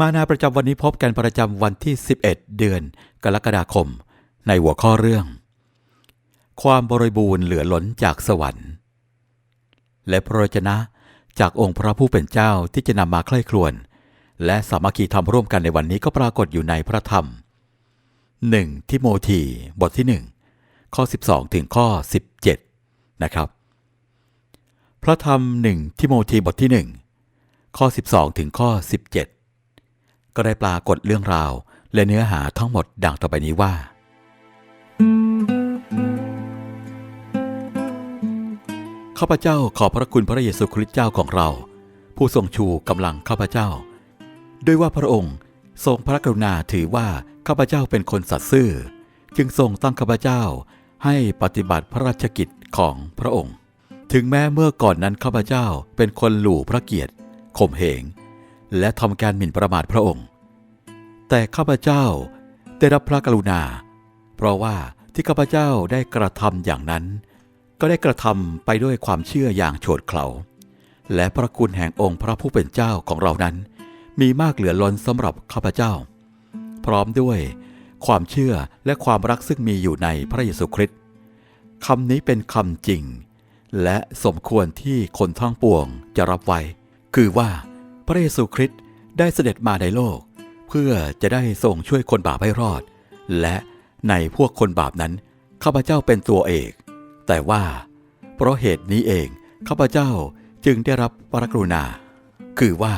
มานาประจำวันนี้พบกันประจำวันที่ 11 เดือน กรกฎาคม ในหัวข้อเรื่อง ความบริบูรณ์เหลือล้นจากสวรรค์ และพระวจนะจากองค์พระผู้เป็นเจ้าที่จะนำมาใคร่ครวญและสามัคคีทำร่วมกันในวันนี้ก็ปรากฏอยู่ในพระธรรม 1 ทิโมธีบทที่ 1 ข้อ 12 ถึงข้อ 17 นะครับ พระธรรม 1 ทิโมธีบทที่ 1 ข้อ 12 ถึงข้อ 17 ก็ได้ปรากฏเรื่องราว และเนื้อหาทั้งหมดดังต่อไปนี้ว่า ข้าพเจ้าขอพระคุณพระเยซูคริสต์เจ้าของเรา ผู้ทรงชูกำลังข้าพเจ้า ด้วยว่าพระองค์ทรงพระกรุณาถือว่าข้าพเจ้าเป็นคนสัตย์ซื่อ จึงทรงตั้งข้าพเจ้าให้ปฏิบัติพระราชกิจของพระองค์ ถึงแม้เมื่อก่อนนั้นข้าพเจ้าเป็นคนหลู่พระเกียรติข่มเหงและทำการหมิ่นประมาทพระองค์ แต่ข้าพเจ้าได้รับพระกรุณา เพราะว่าที่ข้าพเจ้าได้กระทำอย่างนั้น ก็ได้กระทำไปด้วยความเชื่ออย่างโฉดเขลาและพระคุณแห่งองค์พระผู้เป็นเจ้าของเรานั้น มีมากเหลือล้นสำหรับข้าพเจ้า พร้อมด้วยความเชื่อและความรักซึ่งมีอยู่ในพระเยซูคริสต์คำนี้เป็นคำจริง และสมควรที่คนทั้งปวงจะรับไว้ คือว่าพระเยซูคริสต์ได้เสด็จมาในโลก เพื่อจะได้ทรงช่วยคนบาปให้รอด และในพวกคนบาปนั้นข้าพเจ้าเป็นตัวเอก แต่ว่า เพราะเหตุนี้เองข้าพเจ้าจึงได้รับพระกรุณา คือว่า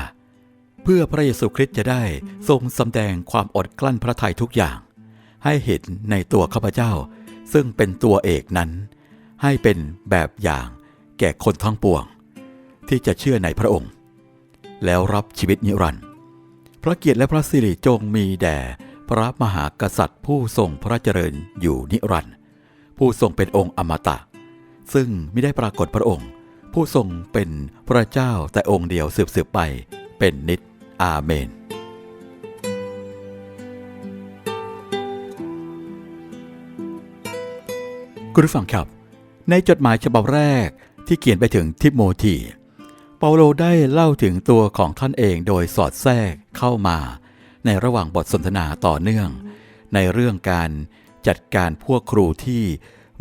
เพื่อพระเยซูคริสต์จะได้ทรงสำแดงความอดกลั้นพระทัยทุกอย่าง ให้เห็นในตัวข้าพเจ้า ซึ่งเป็นตัวเอกนั้น ให้เป็นแบบอย่างแก่คนทั้งปวง ที่จะเชื่อในพระองค์ แล้วรับชีวิตนิรันดร์ พระเกียรติและพระสิริจงมีแด่พระมหากษัตริย์ผู้ทรงพระเจริญอยู่นิรันดร์ผู้ทรงเป็นองค์อมตะ ซึ่งไม่ได้ปรากฏพระองค์ ผู้ทรงเป็นพระเจ้าแต่องค์เดียวสืบๆไป เป็นนิจอาเมน คุณผู้ฟังครับ ในจดหมายฉบับแรกที่เขียนไปถึงทิโมธี เปาโลได้เล่าถึงตัวของท่านเองโดยสอดแทรกเข้ามา ในระหว่างบทสนทนาต่อเนื่อง ในเรื่องการจัดการพวกครูที่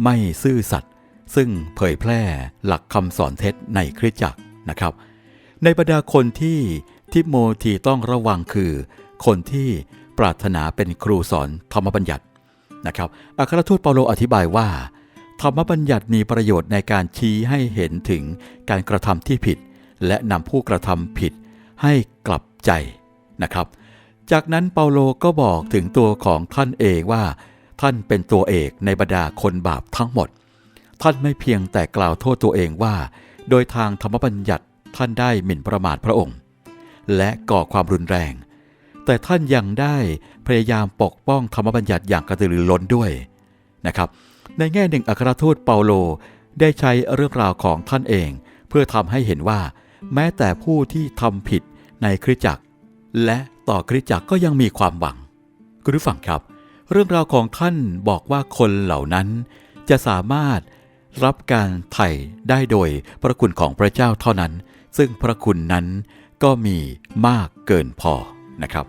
ไม่ซื่อสัตย์ซึ่งเผยแพร่หลักคำสอนเท็จในคริสตจักรนะครับ ในบรรดาคนที่ทิโมธีต้องระวังคือ คนที่ปรารถนาเป็นครูสอนธรรมบัญญัตินะครับอัครทูตเปาโลอธิบายว่า ธรรมบัญญัติมีประโยชน์ในการชี้ให้เห็นถึงการกระทำที่ผิด และนำผู้กระทำผิดให้กลับใจนะครับ จากนั้นเปาโลก็บอกถึงตัวของท่านเองว่า ท่านเป็นตัวเอกในบรรดาคนบาปทั้งหมด ท่านไม่เพียงแต่กล่าวโทษตัวเองว่า โดยทางธรรมบัญญัติท่านได้หมิ่นประมาทพระองค์ และก่อความรุนแรง แต่ท่านยังได้พยายามปกป้องธรรมบัญญัติอย่างกระตือรือร้นด้วยนะครับ ในแง่หนึ่งอัครทูตเปาโลได้ใช้เรื่องราวของท่านเอง เพื่อทำให้เห็นว่า แม้แต่ผู้ที่ทำผิดในคริสตจักร และต่อคริสตจักรก็ยังมีความหวัง คุณผู้ฟังครับ เรื่องราวของท่านบอกว่าคนเหล่านั้น จะสามารถรับการไถ่ได้โดยพระคุณของพระเจ้าเท่านั้น ซึ่งพระคุณนั้นก็มีมากเกินพอนะครับ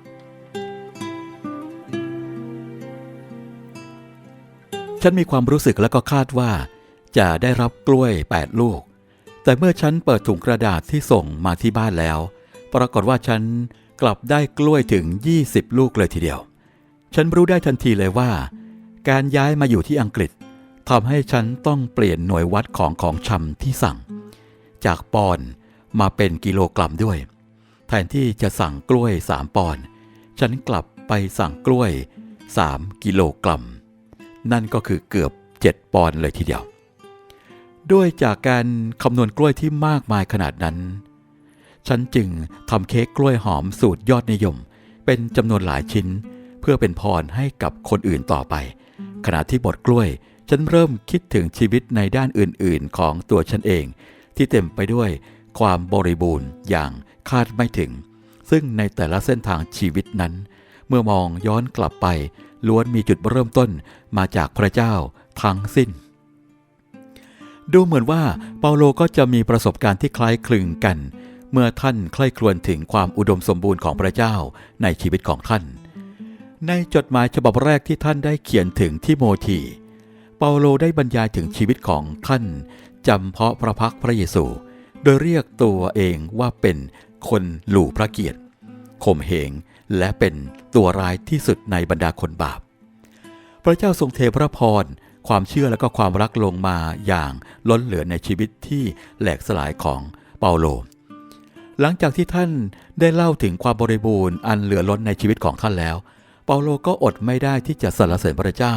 ฉันมีความรู้สึกและก็คาดว่า จะได้รับกล้วย 8 ลูก แต่เมื่อฉันเปิดถุงกระดาษที่ส่งมาที่บ้านแล้ว ปรากฏว่าฉันกลับได้กล้วยถึง 20 ลูกเลยทีเดียว ฉันรู้ได้ทันทีเลยว่า การย้ายมาอยู่ที่อังกฤษทำให้ฉันต้องเปลี่ยนหน่วยวัดของของชำที่สั่ง จากปอนมาเป็นกิโลกรัมด้วย แทนที่จะสั่งกล้วย 3 ปอนฉันกลับไปสั่งกล้วย 3 กิโลกรัม นั่นก็คือเกือบ 7 ปอนเลยทีเดียว ด้วยจากการคำนวณกล้วยที่มากมายขนาดนั้น ฉันจึงทำเค้กกล้วยหอมสูตรยอดนิยม เป็นจำนวนหลายชิ้น เพื่อเป็นพรให้กับคนอื่นต่อไป ขณะที่บดกล้วย ฉันเริ่มคิดถึงชีวิตในด้านอื่นๆ ของตัวฉันเอง ที่เต็มไปด้วยความบริบูรณ์อย่างคาดไม่ถึง ซึ่งในแต่ละเส้นทางชีวิตนั้น เมื่อมองย้อนกลับไปล้วนมีจุดเริ่มต้นมาจากพระเจ้าทั้งสิ้น ดูเหมือนว่าเปาโลก็จะมีประสบการณ์ที่คล้ายคลึงกัน เมื่อท่านใคร่ครวญถึงความอุดมสมบูรณ์ของพระเจ้าในชีวิตของท่าน ในจดหมายฉบับแรกที่ท่านได้เขียนถึงทิโมธี เปาโลได้บรรยายถึงชีวิตของท่านจำเพาะพระพักพระเยซู โดยเรียกตัวเองว่าเป็นคนหลู่พระเกียรติข่มเหงและเป็นตัวร้ายที่สุดในบรรดาคนบาป พระเจ้าทรงเทพระพร ความเชื่อและก็ความรักลงมาอย่างล้นเหลือในชีวิตที่แหลกสลายของเปาโล หลังจากที่ท่านได้เล่าถึงความบริบูรณ์อันเหลือล้นในชีวิตของท่านแล้ว เปาโลก็อดไม่ได้ที่จะสรรเสริญพระเจ้า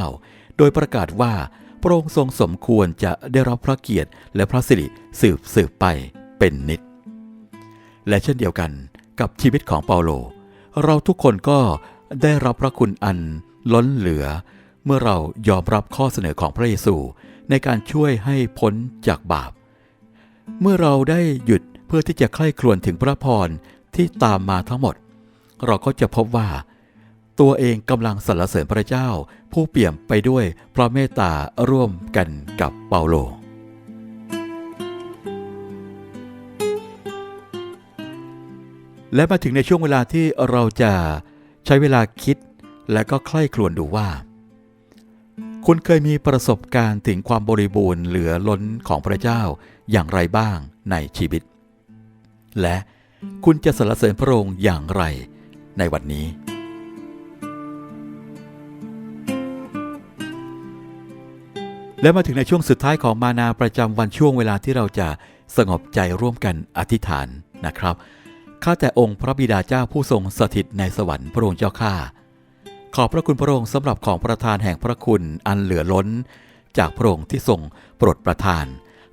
โดยประกาศว่าพระองค์ทรงสมควรจะได้รับพระเกียรติและพระสิริสืบสืบไปเป็นนิจและเช่นเดียวกันกับชีวิตของเปาโล เราทุกคนก็ได้รับพระคุณอันล้นเหลือ เมื่อเรายอมรับข้อเสนอของพระเยซูในการช่วยให้พ้นจากบาป เมื่อเราได้หยุดเพื่อที่จะใคร่ครวญถึงพระพรที่ตามมาทั้งหมด เราก็จะพบว่า ตัวเองกำลังสรรเสริญพระเจ้าผู้เปี่ยมไปด้วยพระเมตตาร่วมกันกับเปาโลและมาถึงในช่วงเวลาที่เราจะใช้เวลาคิดและก็ใคร่ครวญดูว่า คุณเคยมีประสบการณ์ถึงความบริบูรณ์เหลือล้นของพระเจ้าอย่างไรบ้างในชีวิต และคุณจะสรรเสริญพระองค์อย่างไรในวันนี้ และมาถึงในช่วงสุดท้ายของมานาประจำวันช่วงเวลาที่เราจะสงบใจร่วมกันอธิษฐานนะครับ ข้าแต่องค์พระบิดาเจ้าผู้ทรงสถิตในสวรรค์พระองค์เจ้าข้า ขอบพระคุณพระองค์สำหรับของประทานแห่งพระคุณอันเหลือล้น จากพระองค์ที่ทรงโปรดประทาน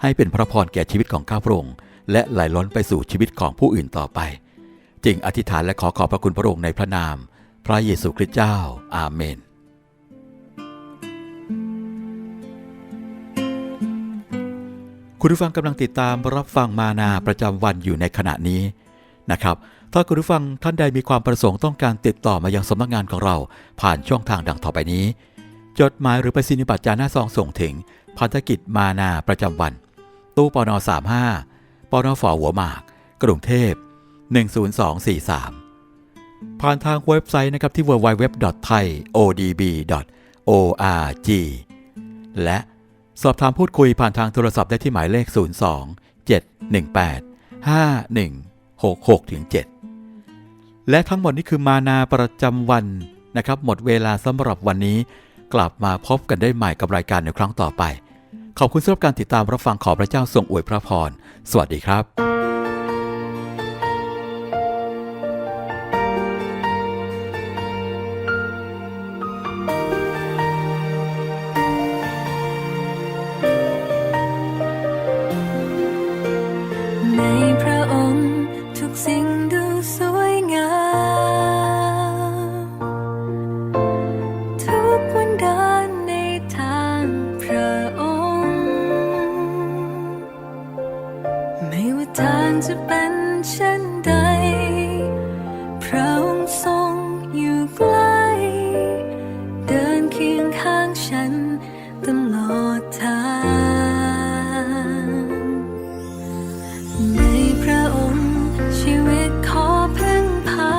ให้เป็นพระพรแก่ชีวิตของข้าพระองค์และไหลล้นไปสู่ชีวิตของผู้อื่นต่อไป จึงอธิษฐานและขอขอบพระคุณพระองค์ในพระนาม พระเยซูคริสต์เจ้า อาเมน คุณผู้ฟังกำลังติดตามรับฟังมานาประจำวันอยู่ในขณะนี้ นะครับ ถ้าคุณผู้ฟังท่านใดมีความประสงค์ต้องการติดต่อมายังสำนักงานของเรา ผ่านช่องทางดังต่อไปนี้ จดหมายหรือไปสินิบัตรจาน้าซองส่งถึงพันธกิจมานาประจำวัน ตู้ปน35ปนฝหัวหมาก กรุงเทพ 10243 ผ่านทางเว็บไซต์นะครับที่ www.thaiodb.org และสอบถามพูดคุยผ่านทางโทรศัพท์ได้ที่หมายเลข 02 718 51 6 6 7 และทั้งหมดนี้คือมานาประจำวันนะครับ หมดเวลาสำหรับวันนี้ กลับมาพบกันได้ใหม่กับรายการในครั้งต่อไป ขอบคุณสำหรับการติดตามรับฟังขอพระเจ้าทรงอวยพระพร สวัสดีครับานจะเป็นเช่นใด พระองค์ทรงอยู่ใกล้ เดินเคียงข้างฉันตลอดทางในพระองค์ชีวิตขอพึ่งพา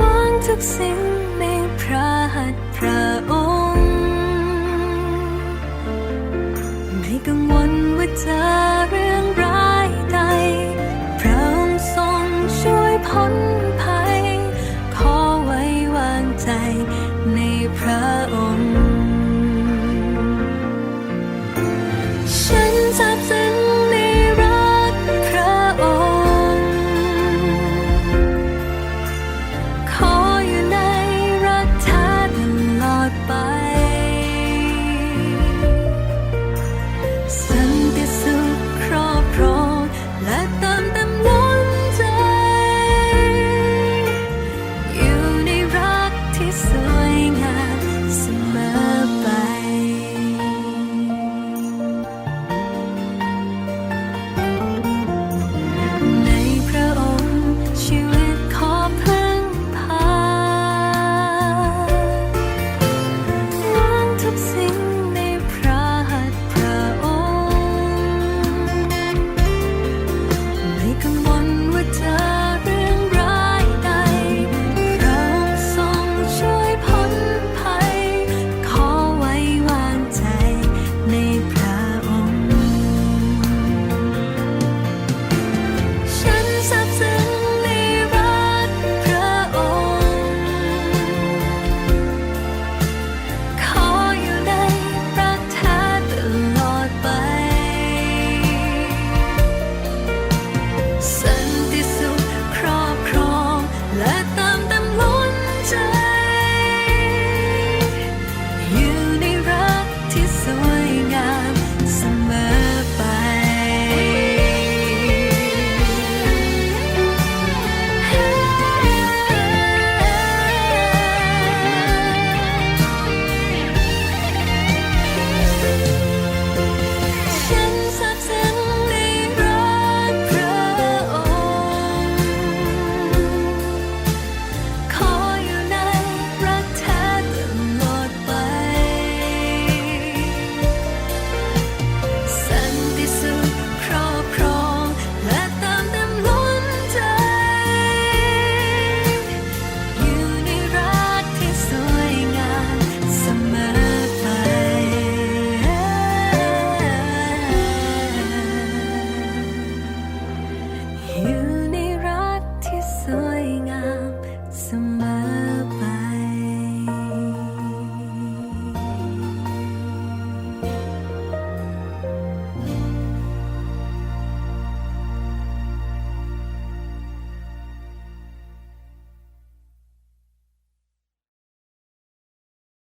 วางทุกสิ่ง